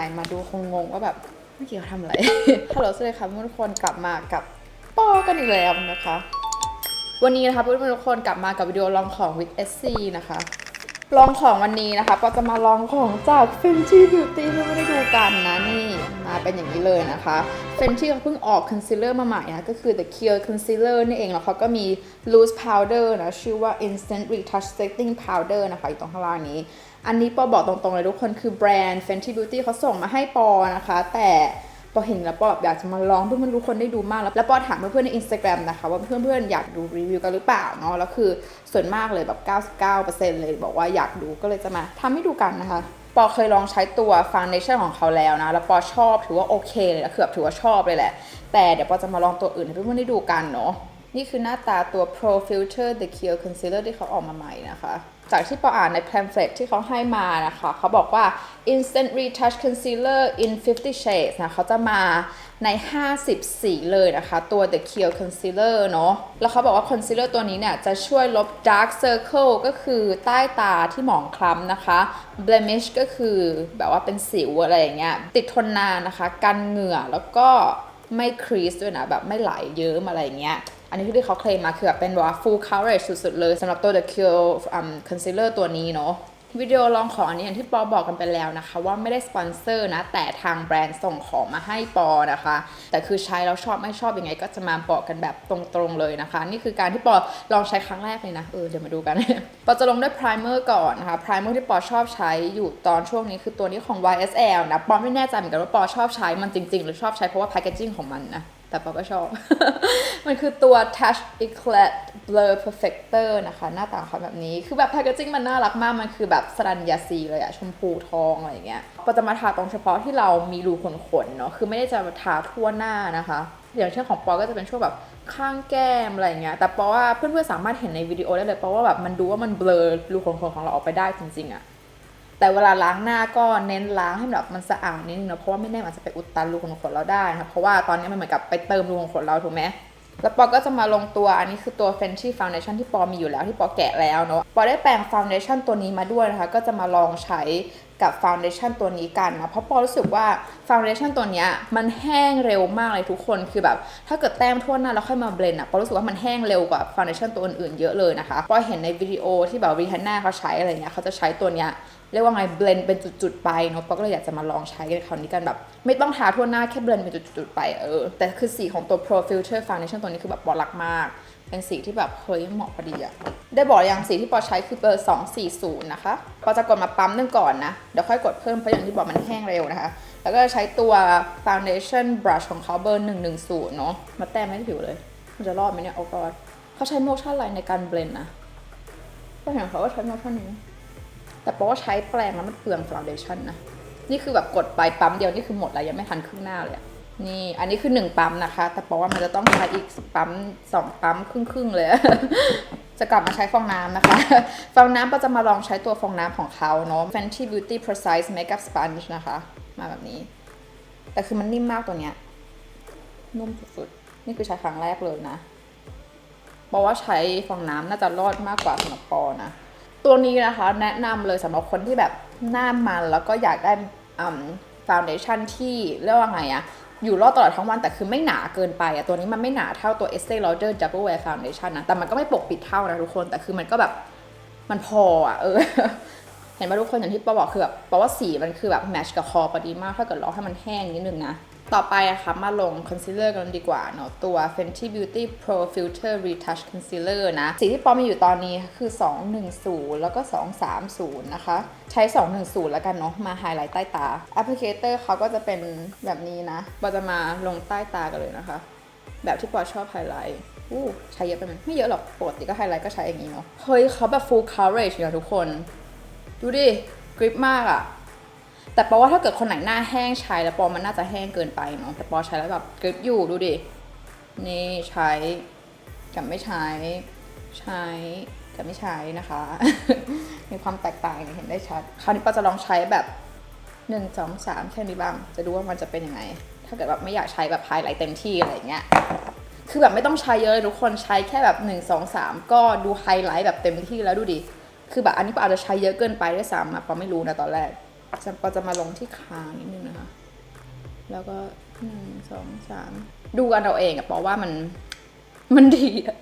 ไหนมาดูคงงงว่าแบบเมื่อกี้เขาทำอะไร ฮัลโหลสวัสดีค่ะทุกคนกลับมากับปอกันอีกแล้วนะคะ วันนี้นะคะเพื่อนๆทุกคนกลับมากับวิดีโอลองของ with SC นะคะ ลองของวันนี้นะคะปอจะมาลองของจาก Fenty Beauty ที่ไม่ได้ดูกันนะนี่มาเป็นอย่างนี้เลยนะคะ Fenty เขาเพิ่งออก concealer มาใหม่นะก็คือ the Cure Concealer นี่เองแล้วเขาก็มี loose powder นะชื่อว่า instant retouch setting powder นะคะอยู่ตรงข้างล่างนี้ อันนี้ปอบอกตรงๆเลยทุกคนคือแบรนด์ Fenty Beauty เขาส่งมาให้ปอนะคะ แต่ ปอเห็นแล้วปอแบบอยากจะมาลองเพื่อนๆทุกคนได้ดูมากแล้วแล้วปอถามเพื่อนๆใน Instagram นะคะว่าเพื่อนๆอยากดูรีวิวกันหรือเปล่าเนาะแล้วคือส่วนมากเลยแบบ 99%เลยบอกว่าอยากดูก็เลยจะมาทำให้ดูกันนะคะปอเคยลองใช้ตัวฟ u n เดชั่นของเขาแล้วนะ แล้วปอชอบถือว่าโอเคเลยนะคือแบบถือว่าชอบเลยแหละ แต่เดี๋ยวปอจะมาลองตัวอื่นให้เพื่อนๆได้ดูกันเนาะนี่คือหน้าตาตัว Pro Filter The Cure Concealer ที่เขาออกมาใหม่นะคะ จากที่ปออ่านใน pamphlet ที่เขาให้มานะคะ เขาบอกว่า Instant Retouch Concealer in 50 Shades นะเขาจะมาใน 50 สีเลยนะคะ ตัว The Cure Concealer เนาะแล้วเขาบอกว่า Concealer ตัวนี้เนี่ย จะช่วยลบ Dark Circle ก็คือใต้ตาที่หมองคล้ำนะคะ Blemish ก็คือแบบว่าเป็นสิวอะไรอย่างเงี้ย ติดทนนานนะคะ กันเหงื่อแล้วก็ไม่ครีสด้วยนะ แบบไม่ไหลเยิ้มอะไรอย่างเงี้ย อันนี้คือที่เขาเคลมมาคือแบบเป็นแบบว่า full coverage สุดๆเลยสำหรับตัว The Cure um, concealer ตัวนี้เนาะวิดีโอลองของอันนี้อย่างที่ปอบอกกันไปแล้วนะคะ ว่าไม่ได้สปอนเซอร์นะ แต่ทางแบรนด์ส่งของมาให้ปอนะคะ แต่คือใช้แล้วชอบไม่ชอบยังไง ก็จะมาบอกกันแบบตรงๆเลยนะคะ นี่คือการที่ปอลองใช้ครั้งแรกเลยนะ เออเดี๋ยวมาดูกัน ปอจะลงด้วย primer ก่อนนะคะ primer ที่ปอชอบใช้อยู่ตอนช่วงนี้คือตัวนี้ของ YSL นะปอไม่แน่ใจเหมือนกันว่าปอชอบใช้มันจริงๆ หรือชอบใช้เพราะว่า packaging ของมันนะ แต่ปอก็ชอบ มันคือตัว Touch Eclat Blur Perfector นะคะ หน้าตาเขาแบบนี้ คือแบบแพคเกจิ้งมันน่ารักมาก มันคือแบบสรัญญาซีเลยอะชมพูทองอะไรอย่างเงี้ยปอจะมาทาตรงเฉพาะที่เรามีรูขนๆเนาะ คือไม่ได้จะทาทั่วหน้านะคะอย่างเช่นของปอก็จะเป็นช่วงแบบข้างแก้มอะไรเงี้ย แต่ปอว่าเพื่อนๆสามารถเห็นในวิดีโอได้เลยเพราะว่าแบบมันดูว่ามันเบลอรูขนๆของเราออกไปได้จริงๆอะ แต่เวลาล้างหน้าก็เน้นล้างให้แบบมันสะอาดนิดนึงนะเพราะว่าไม่แน่อาจจะไปอุดตันรูขุมขนเราได้นะเพราะว่าตอนนี้มันเหมือนกับไปเติมรูขุมขนเราถูกไหมแล้วปอก็จะมาลงตัวอันนี้คือตัว Fenty Foundation ที่ปอมีอยู่แล้วที่ปอแกะแล้วเนาะปอได้แปรง Foundation ตัวนี้มาด้วยนะคะ ก็จะมาลองใช้ กับ Foundation ตัวนี้กันนะเพราะปอรู้สึกว่า Foundation ตัวนี้มันแห้งเร็วมากเลยทุกคนคือแบบ ถ้าเกิดแต้มทั่วหน้าแล้วค่อยมาเบลนอะปอรู้สึกว่ามันแห้งเร็วกว่า Foundation ตัวอื่นๆเยอะเลยนะคะปอเห็นในวิดีโอที่แบบรีฮันน่าเขาใช้อะไรเงี้ยเขาจะใช้ตัวเนี้ยเรียกว่าไงเบลนเป็นจุดๆไปเนาะปอก็เลยอยากจะมาลองใช้กันคราวนี้กันแบบ ไม่ต้องทาทั่วหน้าแค่เบลนเป็นจุดๆไปเออแต่คือสีของตัว Pro Filter Foundation ตัวนี้คือแบบปอรักมาก เป็นสีที่แบบเฮ้ยเหมาะพอดีอะได้บอกอย่างสีที่ปอใช้คือเบอร์ 240 นะคะ ปอจะกดมาปั๊มนึงก่อนนะ เดี๋ยวค่อยกดเพิ่มเพราะอย่างที่บอกมันแห้งเร็วนะคะ แล้วก็ใช้ตัว Foundation Brush ของเขาเบอร์ 110 เนาะมาแต้มให้ผิวเลย มันจะรอดไหมเนี่ยโอ้กอดเขาใช้โมชั่นอะไรในการเบลนนะก็เห็นเขาว่าใช้โมชั่นนี้ แต่เพราะว่าใช้แปรงแล้วมันเปลืองฟ u n เดชั่นนะ นี่คือแบบกดไปปั๊มเดียวนี่คือหมดแล้วยังไม่ทันครึ่งหน้าเลยอะ นี่อันนี้คือหนึ่งปั๊มนะคะ แต่เพราะว่ามันจะต้องใช้อีกปั๊มสองปั๊มครึ่งๆเลย จะกลับมาใช้ฟองน้ำนะคะ ฟองน้ำก็จะมาลองใช้ตัวฟองน้ำของเขาเนาะ Fenty Beauty Precise Makeup Sponge นะคะ มาแบบนี้ แต่คือมันนิ่มมากตัวเนี้ย นุ่มสุดๆ นี่คือใช้ครั้งแรกเลยนะ บอกว่าใช้ฟองน้ำน่าจะรอดมากกว่าสำหรับปอนะ ตัวนี้นะคะแนะนำเลยสำหรับคนที่แบบหน้ามันแล้วก็อยากได้ฟาวเดชั่นที่เรียกว่าไงอะ อยู่รอดตลอดทั้งวันแต่คือไม่หนาเกินไปอะตัวนี้มันไม่หนาเท่าตัว Estee Lauder Double Wear Foundation นะแต่มันก็ไม่ปกปิดเท่านะทุกคนแต่คือมันก็แบบมันพออะเออ เห็นไหมทุกคนอย่างที่ปอบอกคือแบบปอว่าสีมันคือแบบแมทช์กับคอพอดีมากถ้าเกิดรอให้มันแห้งนิดนึงนะ ต่อไปอะคะมาลงคอนซีลเลอร์กันดีกว่าเนาะตัว Fenty Beauty Pro Filter Retouch Concealer นะ สีที่ปอมีอยู่ตอนนี้คือ 210 แล้วก็ 230 นะคะ ใช้ 210 แล้วกันเนาะมาไฮไลท์ใต้ตา Applicator เขาก็จะเป็นแบบนี้นะปอจะมาลงใต้ตากันเลยนะคะ แบบที่ปอชอบไฮไลท์อู้ใช้เยอะไปไหมไม่เยอะหรอกปกติก็ไฮไลท์ก็ใช้อย่างนี้เนาะเฮ้ยเขาแบบ full coverage เนี่ยทุกคน ดูดิกริปมากอะแต่ปอว่าถ้าเกิดคนไหนหน้าแห้งใช้แล้วปอมันน่าจะแห้งเกินไปเนาะแต่ปอใช้แล้วแบบกริปอยู่ดูดินี่ใช้กับไม่ใช้ใช้กับไม่ใช้นะคะ มีความแตกต่างเห็นได้ชัดคราวนี้ปอจะลองใช้แบบหนึ่งสองสามแค่นี้บ้าง จะดูว่ามันจะเป็นยังไง ถ้าเกิดแบบไม่อยากใช้แบบไฮไลท์เต็มที่อะไรเงี้ย คือแบบไม่ต้องใช้เยอะเลยทุกคนใช้แค่แบบ1 2 3ก็ดูไฮไลท์แบบเต็มที่แล้วดูดิ คือแบบอันนี้ปออาจจะใช้เยอะเกินไปด้วยซ้ำอะปอไม่รู้นะตอนแรกจะก็จะมาลงที่คางนิดนึงนะคะ แล้วก็หนึ่งสองสามดูกันเราเองอะปอว่ามันมันดีอะ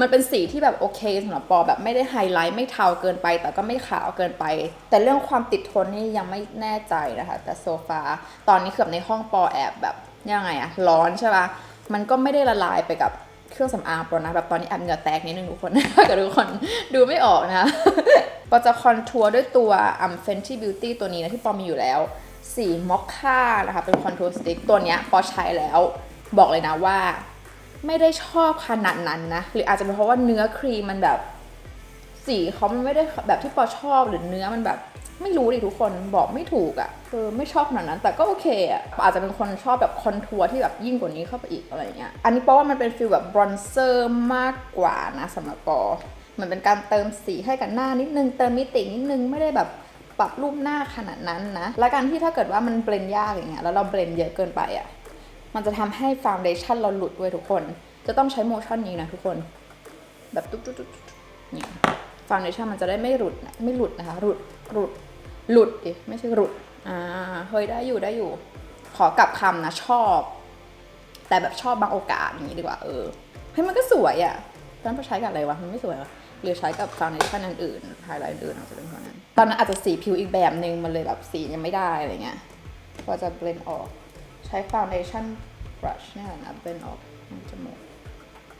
มันเป็นสีที่แบบโอเคสำหรับปอแบบไม่ได้ไฮไลท์ไม่เทาเกินไป แต่ก็ไม่ขาวเกินไป แต่เรื่องความติดทนนี่ยังไม่แน่ใจนะคะ แต่โซฟาตอนนี้คือแบบในห้องปอแอบแบบยังไงอะร้อนใช่ปะมันก็ไม่ได้ละลายไปกับ เครื่องสำอางปอนะแบบตอนนี้แอบเหงื่อแตกนิดนึงทุกคนถ้าเกิดทุกคนดูไม่ออกนะปอจะคอนทัวร์ด้วยตัวอัมเฟนที่บิวตี้ตัวนี้นะที่ปอมีอยู่แล้ว สีมอคค่านะคะเป็นคอนทัวร์สติ๊กตัวนี้ปอใช้แล้วบอกเลยนะว่า ไม่ได้ชอบขนาดนั้นนะ หรืออาจจะเป็นเพราะว่าเนื้อครีมมันแบบ สีเขามันไม่ได้แบบที่ปอชอบหรือเนื้อมันแบบ ไม่รู้ดิทุกคนบอกไม่ถูกอะ่ะเออไม่ชอบขนาดนั้น แต่ก็โอเคอะ่ะอาจจะเป็นคนชอบแบบคอนทัวร์ที่แบบยิ่งกว่านี้เข้าไปอีกอะไรเงี้ยอันนี้ปอว่ามันเป็นฟิลแบบบรอนเซอร์มากกว่านะสำหรับปอเหมือนเป็นการเติมสีให้กับหน้านิดนึงเติมมิตินิดนึงไม่ได้แบบปรับรูปหน้าขนาดนั้นนะ และการที่ถ้าเกิดว่ามันเบลนยากอย่างเงี้ยแล้วเราเบลนเยอะเกินไปอะ่ะมันจะทำให้ฟาวเดชั่นเราหลุดด้วยทุกคน จะต้องใช้โมชั่นนี้นะทุกคน แบบตุ๊บตุ๊บตุ๊บตุ๊บเนี่ยฟาวเดชั่นมันจะได้ไม่หลุดไม่หลุดนะคะหลุดหลุด หลุดดิไม่ใช่หลุดอ่าเฮ้ยได้อยู่ได้อยู่ ขอกลับคำนะชอบ แต่แบบชอบบางโอกาสอย่างนี้ดีกว่าเออเฮ้ยมันก็สวยอะ่ะตอนนั้นไปใช้กับอะไรวะมันไม่สวยวะหรือใช้กับฟาวเดชันอันอื่นไฮไลท์อื่นอาจจะเป็นเพราะนั้น ตอนนั้นอาจจะสีผิวอีกแบบหนึ่งมันเลยแบบสียังไม่ได้อะไรเงี้ยก็จะเบลนออก ใช้ foundation brush เนี่ยนะเบลนออกตรงจมูก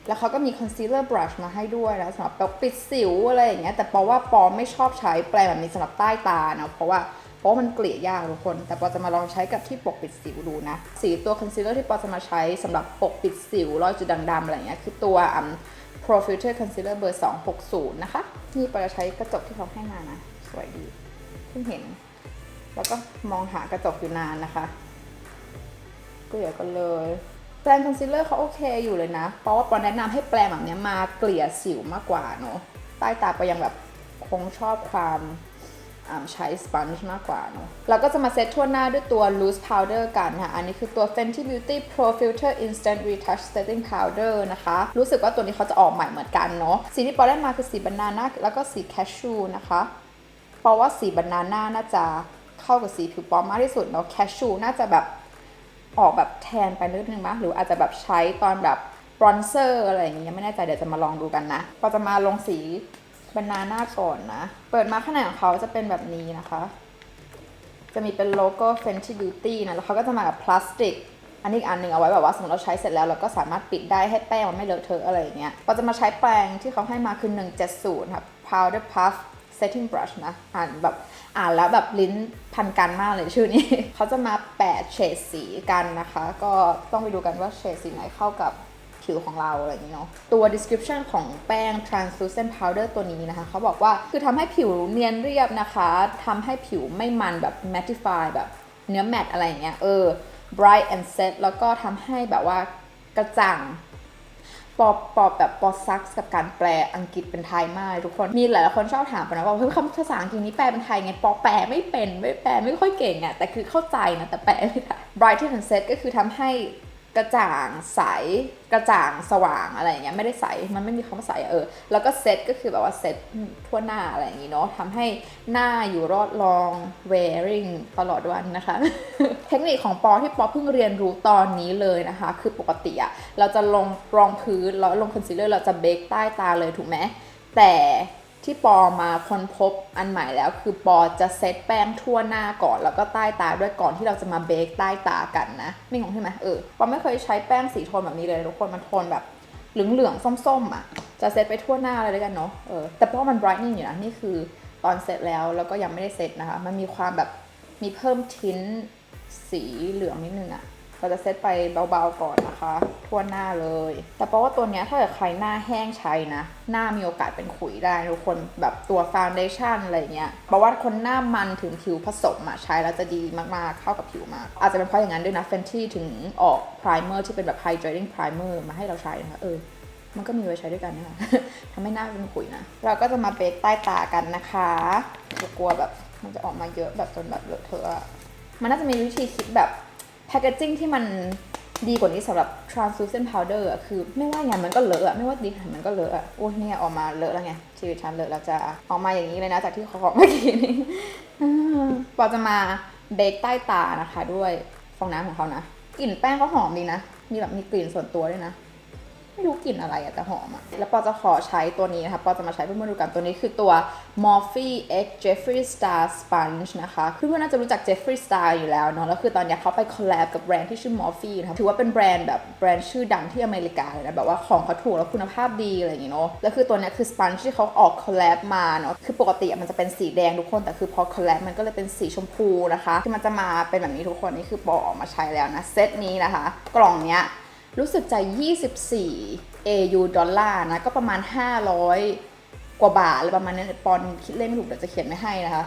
แล้วเขาก็มี concealer brush มาให้ด้วยนะสำหรับแบบปิดสิวอะไรอย่างเงี้ยแต่ปอว่าปอไม่ชอบใช้แปรงแบบนี้สำหรับใต้ตานะเพราะว่าเพราะมันเกลี่ยยากทุกคน แต่ปอจะมาลองใช้กับที่ปกปิดสิวดูนะ สีตัว concealer ที่ปอจะมาใช้สำหรับปกปิดสิวรอยจุดด่างๆอะไรเงี้ยคือตัวอืม Pro Filter Concealer เบอร์ 260 นะคะ นี่ปอจะใช้กระจกที่เขาให้มานะ สวยดีเพิ่งเห็น แล้วก็มองหากระจกอยู่นานนะคะ เกลี่ยกันเลย แปรงคอนซีลเลอร์เขาโอเคอยู่เลยนะ เพราะว่าปอแนะนำให้แปรงแบบนี้มาเกลี่ยสิวมากกว่าเนอะใต้ตาปอยังแบบคงชอบความใช้สปันจ์มากกว่าเนอะเราก็จะมาเซตทั่วหน้าด้วยตัว loose powder กันค่ะ อันนี้คือตัว Fenty Beauty Pro Filter Instant Retouch Setting Powder นะคะ รู้สึกว่าตัวนี้เขาจะออกใหม่เหมือนกันเนาะ สีที่ปอได้มาคือสีบานาน่าแล้วก็สีแคชชูนะคะ เพราะว่าสีบานาน่าน่าจะเข้ากับสีผิวปอมากที่สุดเนาะ แคชชูน่าจะแบบ ออกแบบแทนไปนิดนึงมั้ยหรืออาจจะแบบใช้ตอนแบบบรอนเซอร์อะไรอย่างเงี้ยไม่แน่ใจเดี๋ยวจะมาลองดูกันนะก็จะมาลงสีบานาน่าก่อนนะ เปิดมาข้างในของเขาจะเป็นแบบนี้นะคะ จะมีเป็นโลโก้ Fenty Beauty นะ แล้วเขาก็จะมากับพลาสติก อันนี้อันหนึ่งเอาไว้แบบว่าสมมติเราใช้เสร็จแล้วเราก็สามารถปิดได้ให้แป้งมันไม่เลอะเทอะอะไรอย่างเงี้ยเราจะมาใช้แปรงที่เขาให้มาคือ 170ค่ะ Powder Puff Setting Brush นะ อ่านแบบอ่านแล้วแบบลิ้นพันกันมากเลยชื่อนี้ เขาจะมา8เฉดสีกันนะคะ ก็ต้องไปดูกันว่าเฉดสีไหนเข้ากับผิวของเราอะไรอย่างนี้เนาะ ตัว description ของแป้ง translucent powder ตัวนี้นะคะ เขาบอกว่าคือทำให้ผิวเนียนเรียบนะคะ ทำให้ผิวไม่มันแบบ mattify แบบเนื้อแมตอะไรอย่างเงี้ย เออ bright and set แล้วก็ทำให้แบบว่ากระจ่าง ปอปอแบบปอซักกับการแปลอังกฤษเป็นไทยมากทุกคนมีหลายคนชอบถามปนะว่าเฮ้ยคำภาษาอังกฤษนี้แปลเป็นไทยไงปอแปลไม่เป็นไม่แปลไม่ค่อยเก่งอะแต่คือเข้าใจนะแต่แปลไม่ได้ Brighton and set ก็คือทำให้ กระจ่างใสกระจ่างสว่างอะไรอย่างเงี้ยไม่ได้ใสมันไม่มีคำว่าใสเออแล้วก็เซตก็คือแบบว่าเซตทั่วหน้าอะไรอย่างงี้เนาะทำให้หน้าอยู่รอดลอง wearing ตลอดวันนะคะ เทคนิคของปอที่ปอเพิ่งเรียนรู้ตอนนี้เลยนะคะ คือปกติอะเราจะลงรองพื้นแล้วลงคอนซีลเลอร์เราจะเบคใต้ตาเลยถูกไหมแต่ ที่ปอมาค้นพบอันใหม่แล้ว คือปอจะเซตแป้งทั่วหน้าก่อน แล้วก็ใต้ตาด้วยก่อนที่เราจะมาเบคใต้ตากันนะไม่งงใช่ไหมเออปอไม่เคยใช้แป้งสีโทนแบบนี้เลยทุกคนมันโทนแบบเหลืองๆส้มๆอะจะเซตไปทั่วหน้าเลยแล้วกันเนาะเออแต่เพราะมัน brightening อยู่นะนี่คือตอนเสร็จแล้วแล้วก็ยังไม่ได้เซตนะคะ มันมีความแบบมีเพิ่มทิ้นสีเหลืองนิดนึงอะ เราจะเซตไปเบาๆก่อนนะคะ ทั่วหน้าเลย แต่เพราะว่าตัวเนี้ยถ้าเกิดใครหน้าแห้งใช้นะ หน้ามีโอกาสเป็นขุยได้ทุกคนแบบตัวฟ u n เดชั่นอะไรเงี้ยเพราะว่าคนหน้ามันถึงผิวผสมอะใช้แล้วจะดีมากๆเข้ากับผิวมาก อาจจะเป็นเพราะอย่างนั้นด้วยนะ Fenty ถึงออก primer ที่เป็นแบบ hydrating primer มาให้เราใช้นะคะเออมันก็มีไว้ใช้ด้วยกันนะคะทำให้หน้าเป็นขุยนะ เราก็จะมาเบคใต้ตากันนะคะกลัวแบบมันจะออกมาเยอะแบบจนแบบเลอะเทอะมันน่าจะมีวิธีคิดแบบ แพคเกจจิ้งที่มันดีกว่านี้สำหรับ translucent powder อะคือไม่ว่าไงมันก็เลอะอะไม่ว่าดีขนาดไหนมันก็เลอะอะโอ้ยเนี่ยออกมาเลอะแล้วไงชีวิตฉันเลอะแล้วจะออกมาอย่างนี้เลยนะจากที่เขาบอกเมื่อกี้นี้ปอจะมาเบคใต้ตานะคะ ด้วยฟองน้ำของเขานะกลิ่นแป้งก็หอมดีนะ มีแบบมีกลิ่นส่วนตัวด้วยนะ ไม่รู้กลิ่นอะไรอะแต่หอมอะแล้วปอจะขอใช้ตัวนี้นะคะปอจะมาใช้เพื่อนๆดูกันตัวนี้คือตัว Morphe X Jeffree Star Sponge นะคะคือเพื่อนๆน่าจะรู้จัก Jeffree Star อยู่แล้วเนาะแล้วคือตอนนี้เขาไปคอลแลบกับแบรนด์ที่ชื่อ Morphe นะคะถือว่าเป็นแบรนด์แบบแบรนด์ชื่อดังที่อเมริกาเลยนะแบบว่าของเขาถูกแล้วคุณภาพดีอะไรอย่างเงี้เนาะแล้วคือตัวนี้คือ sponge ที่เขาออกคอลแลบมาเนาะคือปกติมันจะเป็นสีแดงทุกคนแต่คือพอคอลแลบมันก็เลยเป็นสีชมพูนะคะที่มันจะมาเป็นแบบนี้ทุกคนนี่คือปอออกมาใช้แล้วนะเซตนี้นะคะ กล่องเนี้ย รู้สึกจะ 24 AU ดอลลาร์นะ ก็ประมาณ 500 กว่าบาทอะไรประมาณนั้นปอนคิดเลขไม่ถูกเดี๋ยวจะเขียนไม่ให้นะคะ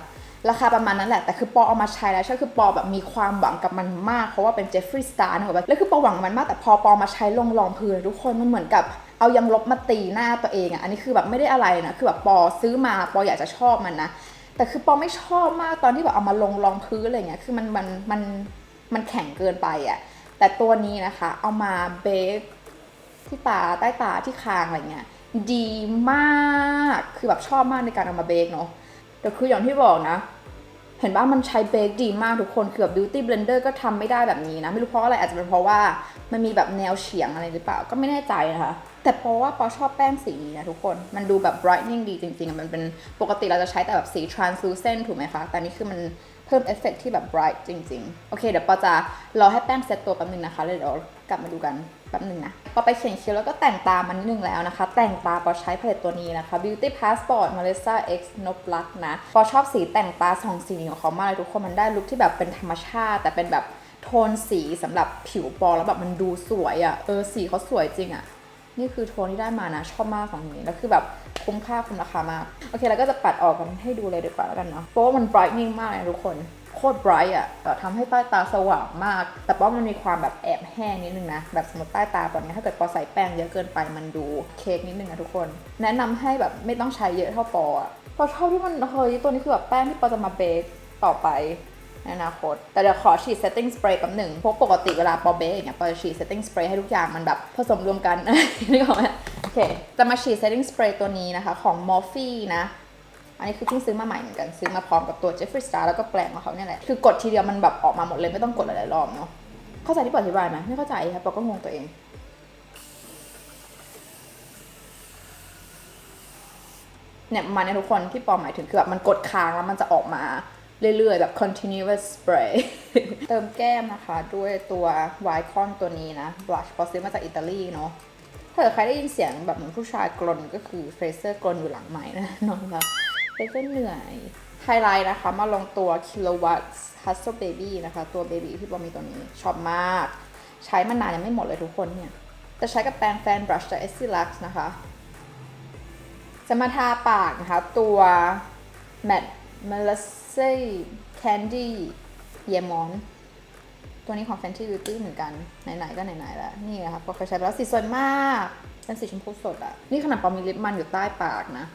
ราคาประมาณนั้นแหละ แต่คือปอเอามาใช้แล้วใช่คือปอแบบมีความหวังกับมันมาก เพราะว่าเป็นเจฟฟรีย์สตาร์นะแบบแล้วคือปอหวังมันมากแต่พอปอมาใช้ลงรองพื้นทุกคนมันเหมือนกับเอายังลบมาตีหน้าตัวเองอะ่ะอันนี้คือแบบไม่ได้อะไรนะคือแบบปอซื้อมาปออยากจะชอบมันนะแต่คือปอไม่ชอบมากตอนที่แบบเอามาลงรองพื้นอะไรเงี้ยคือมันมันมันมันแข็งเกินไปอะ่ะ แต่ตัวนี้นะคะ เอามาเบคที่ตาใต้ตาที่คางอะไรเงี้ยดีมากคือแบบชอบมากในการเอามาเบคเนาะแต่คืออย่างที่บอกนะเห็นว่ามันใช้เบคดีมากทุกคนคือแบบ beauty blender ก็ทำไม่ได้แบบนี้นะ ไม่รู้เพราะอะไรอาจจะเป็นเพราะว่ามันมีแบบแนวเฉียงอะไรหรือเปล่าก็ไม่แน่ใจนะคะแต่เพราะว่าปอชอบแป้งสีนี้นะทุกคนมันดูแบบ brightening ดีจริงๆมันเป็นปกติเราจะใช้แต่แบบสี translucent ถูกไหมคะแต่นี่คือมัน เพิ่มเอฟเฟกต์ที่แบบ bright จริง ๆ โอเค เดี๋ยวปอจะรอให้แป้งเซตตัวแป๊บนึงนะคะแล้วเดี๋ยวกลับมาดูกันแป๊บนึงนะ พอไปเขียนคิ้วแล้วก็แต่งตามันนิดนึงแล้วนะคะ แต่งตาปอใช้ผลิตตัวนี้นะคะ Beauty Passport Melissa X No Black นะปอชอบสีแต่งตาสองสีนี้ของเขามากเลยทุกคนมันได้ลุคที่แบบเป็นธรรมชาติ แต่เป็นแบบโทนสีสำหรับผิวปอแล้วแบบมันดูสวยอะ่ะเออสีเขาสวยจริงอะ่ะ นี่คือโทนที่ได้มานะ ชอบมากของนี้แล้วคือแบบคุ้มค่าคุ้มราคามาก โอเคแล้วก็จะปัดออกกันให้ดูเลยดีกว่าแล้วกันเนาะเพราะว่ามัน brightening มากเลยทุกคนโคตร bright อะทำให้ใต้ตาสว่างมาก แต่ว่ามันมีความแบบแอบแห้งนิดนึงนะ แบบสมมติใต้ตาตอนนี้ถ้าเกิดปอใส่แป้งเยอะเกินไปมันดูเค้กนิดนึงนะทุกคน แนะนำให้แบบไม่ต้องใช้เยอะเท่าปออะปอชอบที่มันเฮ้ยตัวนี้คือแบบแป้งที่ปอจะมาเบคต่อไป ในอนาคต แต่เดี๋ยวขอฉีด setting spray กับหนึ่งเพราะปกติเวลาปอเบสอย่างเงี้ยปอจะฉีด setting spray ให้ทุกอย่างมันแบบผสมรวมกันนึกออกไหมโอเค จะมาฉีด setting spray ตัวนี้นะคะของ Morphe นะอันนี้คือเพิ่งซื้อมาใหม่เหมือนกัน ซื้อมาพร้อมกับตัว Jeffree Star แล้วก็แปลงของเขาเนี่ยแหละ คือกดทีเดียวมันแบบออกมาหมดเลยไม่ต้องกดหลายๆรอบเนาะเข้าใจที่ปออธิบายไหมไม่เข้าใจค่ะปอก็งงตัวเอง เนี่ยมาเนี้ยทุกคนที่ปอหมายถึงคือแบบมันกดค้างแล้วมันจะออกมา เรื่อยๆ แบบ continuous spray เติมแก้มนะคะด้วยตัวไวคอนตัวนี้นะ blush ปอซื้อมาจากอิตาลีเนาะถ้าเกิดใครได้ยินเสียงแบบเหมือนผู้ชายกรนก็คือเฟรเซอร์กรนอยู่หลังไม้นะน้องแบบเฟรเซอร์เหนื่อยไฮไลท์นะคะ มาลงตัว kilowatt hustle baby นะคะ ตัว baby ที่ปอมีตัวนี้ชอบมาก ใช้มานานยังไม่หมดเลยทุกคนเนี่ยจะใช้กับแปรงแฟนบรัชจาก Essie Lux นะคะ จะมาทาปากนะคะ ตัว Matte m e l a s s e Candy y e m o n ตัวนี้ของ Fenty Beauty เหมือนกัน ไหนๆก็ไหนๆแล้ว นี่นะคะพอเคยใช้ไปแล้วสีสวยมาก เป็นสีชมพูสดอะนี่ขนาดปอมีลิปมันอยู่ใต้ปากนะ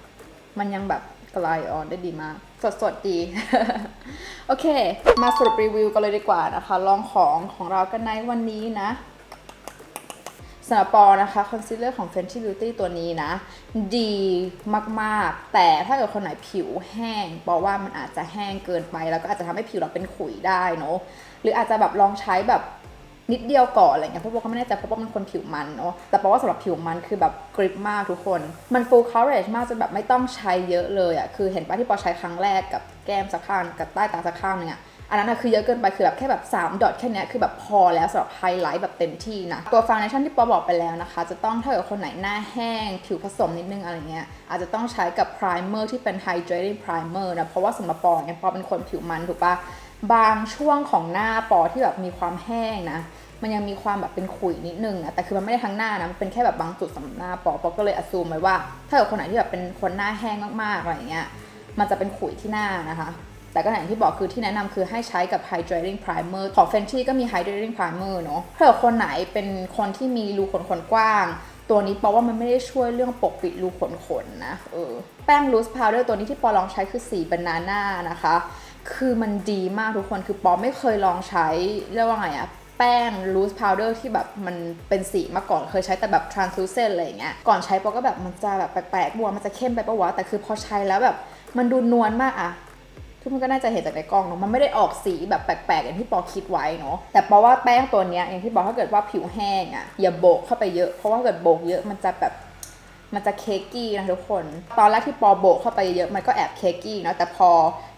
มันยังแบบกลายออนได้ดีมาก สดๆดี โอเค มาสรุปรีวิวกันเลยดีกว่านะคะ ลองของของเรากันในวันนี้นะ สำหรับปอนะคะคอนซีลเลอร์ของ Fenty Beauty ตัวนี้นะ ดีมากๆ แต่ถ้าเกิดคนไหนผิวแห้งปอว่ามันอาจจะแห้งเกินไป แล้วก็อาจจะทำให้ผิวเราเป็นขุยได้เนาะหรืออาจจะแบบลองใช้แบบนิดเดียวก่อนอะไรเงี้ยเพราะว่าก็ไม่แน่ใจเพราะว่ามันคนผิวมันเนาะแต่ปอว่าสำหรับผิวมันคือแบบกริปมากทุกคน มัน full coverage มากจนแบบไม่ต้องใช้เยอะเลยอะคือเห็นปะที่ปอใช้ครั้งแรกกับแก้มสักข้างกับใต้ตาสักข้างนึงอะ อันนั้นอะคือเยอะเกินไปคือแบบแค่แบบ3ดอทแค่นี้คือแบบพอแล้วสำหรับไฮไลท์แบบเต็มที่นะ ตัวฟ u n เ a ชั่นที่ปอบอกไปแล้วนะคะ จะต้องถ้าเกิดคนไหนหน้าแห้ง ผิวผสมนิดนึงอะไรเงี้ยอาจจะต้องใช้กับ primer ที่เป็น hydrating primer นะ เพราะว่าสำหรับปอเนี่ยปอเป็นคนผิวมันถูกปะบางช่วงของหน้าปอที่แบบมีความแห้งนะมันยังมีความแบบเป็นขุยนิดนึงอะแต่คือมันไม่ได้ทั้งหน้านะ มันเป็นแค่แบบบางจุดสำหรับหน้าปอปอก็เลยอ s ซูมไว้ว่า ถ้าเกิดคนไหนที่แบบเป็นคนหน้าแห้งมากๆอะไรเงี้ยมันจะเป็นขุยที่หน้านะคะ แต่ก็อย่างที่บอกคือที่แนะนำคือให้ใช้กับ hydrating primer ของ Fenty ก็มี hydrating primer เนอะถ้าคนไหนเป็นคนที่มีรูขนขนกว้างตัวนี้ปอว่ามันไม่ได้ช่วยเรื่องปกปิดรูขนขนนะ เออ แป้ง loose powder ตัวนี้ที่ปอลองใช้คือสี banana นะคะ คือมันดีมากทุกคน คือปอไม่เคยลองใช้ เรียกว่าไงอะแป้ง loose powder ที่แบบมันเป็นสีมาก่อน เคยใช้แต่แบบ translucent อะไรอย่างเงี้ย ก่อนใช้ปอก็แบบมันจะแบบแปลกๆบัวมันจะเข้มไปปะวะ แต่คือพอใช้แล้วแบบมันดูนวลมากอะ ทุกคนก็น่าจะเห็นจากในกล้องเนาะมันไม่ได้ออกสีแบบแปลกๆอย่างที่ปอคิดไว้เนาะแต่ปอว่าแป้งตัวเนี้ยอย่างที่บอกถ้าเกิดว่าผิวแห้งอะอย่าโบกเข้าไปเยอะเพราะว่าถ้าเกิดโบกเยอะมันจะแบบมันจะเค้กกี้นะทุกคน ตอนแรกที่ปอโบกเข้าไปเยอะมันก็แอบเค้กกี้เนาะแต่พอ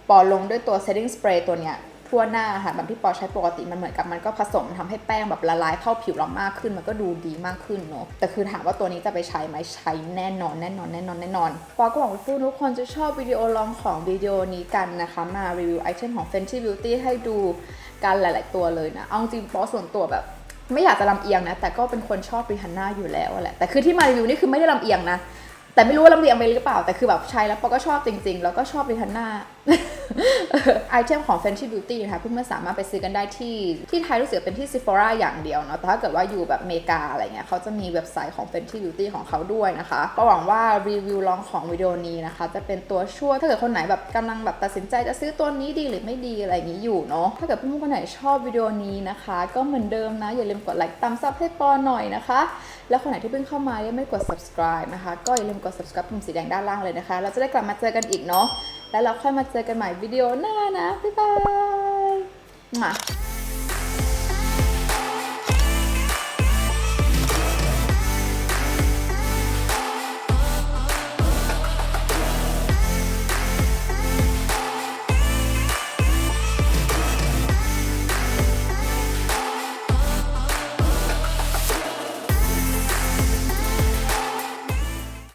ปอลงด้วยตัว setting spray ตัวเนี้ย ทั่วหน้าค่ะแบบที่ปอใช้ปกติมันเหมือนกับมันก็ผสมทำให้แป้งแบบละลายเข้าผิวเรามากขึ้น มันก็ดูดีมากขึ้นเนาะแต่คือถามว่าตัวนี้จะไปใช้ไหมใช้แน่นอนแน่นอนแน่นอนแน่นอนปอก็หวังว่าทุกคนจะชอบวิดีโอลองของวิดีโอนี้กันนะคะมารีวิวไอเทมของ Fenty Beauty ให้ดูกันหลาย ๆ ตัวเลยนะเอาจริงปอส่วนตัวแบบไม่อยากจะลำเอียงนะแต่ก็เป็นคนชอบริฮันน่าอยู่แล้วแหละแต่คือที่มารีวิวนี่คือไม่ได้ลำเอียงนะแต่ไม่รู้ว่าลำเอียงไปหรือเปล่า แต่คือแบบใช้แล้วปอก็ชอบจริงๆ แล้วก็ชอบริฮันน่า ไอเทมของ Fenty Beauty นะคะเพื่อนๆสามารถไปซื้อกันได้ที่ ที่ไทยรู้สึกเป็นที่ Sephora อย่างเดียวเนาะแต่ถ้าเกิดว่าอยู่แบบเมกาอะไรเงี้ยเขาจะมีเว็บไซต์ของ Fenty Beauty ของเขาด้วยนะคะ ก็หวังว่ารีวิวลองของวิดีโอนี้นะคะ จะเป็นตัวช่วยถ้าเกิดคนไหนแบบกำลังแบบตัดสินใจจะซื้อตัวนี้ดีหรือไม่ดีอะไรอย่างนี้อยู่เนาะถ้าเกิดเพื่อนๆคนไหนชอบวิดีโอนี้นะคะ ก็เหมือนเดิมนะอย่าลืมกดไลค์ตามซับให้ปอหน่อยนะคะ แล้วคนไหนที่เพิ่งเข้ามายังไม่กด subscribe นะคะ ก็อย่าลืมกด subscribe ปุ่มสีแดงด้านล่างเลยนะคะ เราจะได้กลับมาเจอกันอีกเนาะ แล้วเราค่อยมาเจอกันใหม่วิดีโอหน้านะ บ๊ายบายมา